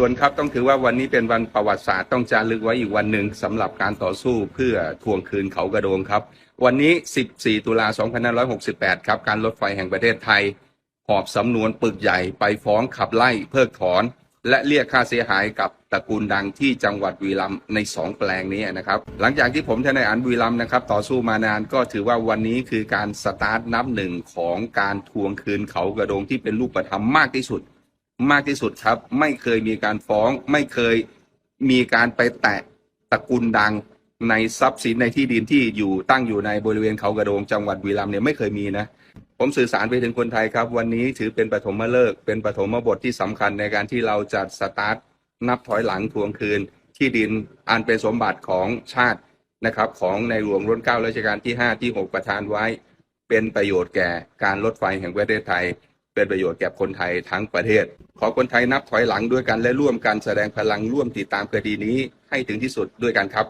ส่วนครับต้องถือว่าวันนี้เป็นวันประวัติศาสตร์ต้องจารึกไว้อีกวันหนึ่งสำหรับการต่อสู้เพื่อทวงคืนเขากระโดงครับ วันนี้ 14 ตุลา2568 ครับการรถไฟแห่งประเทศไทย หอบสำนวนปึกใหญ่ไปฟ้องขับไล่เพิกถอน และเรียกค่าเสียหายกับตระกูลดังที่จังหวัดวีรัมในสองแปลงนี้นะครับ หลังจากที่ผมทนายอันวีรัมนะครับต่อสู้มานานก็ถือว่าวันนี้คือการสตาร์ทนับหนึ่งของการทวงคืนเขากระโดงที่เป็นรูปธรรมมากที่สุด มากที่สุดครับ ไม่เคยมีการฟ้อง ไม่เคยมีการไปแตะตระกูลดังในทรัพย์สินในที่ดินที่อยู่ตั้งอยู่ในบริเวณเขากระโดงจังหวัดวีรัมย์เนี่ยไม่เคยมีนะ ผมสื่อสารไปถึงคนไทยครับ วันนี้ถือเป็นปฐมฤกษ์เป็นปฐมบทที่สำคัญในการที่เราจะสตาร์ทนับถอยหลังทวงคืน ที่ดินอันเป็นสมบัติของชาตินะครับของในหลวงรัชการัชกาลที่ 5 ที่ 6 ประทานไว้ เป็นประโยชน์แก่การรถไฟแห่งประเทศไทย เป็นประโยชน์แก่คนไทยทั้งประเทศ ขอคนไทยนับถอยหลังด้วยกันและร่วมกันแสดงพลังร่วมติดตามคดีนี้ให้ถึงที่สุดด้วยกันครับ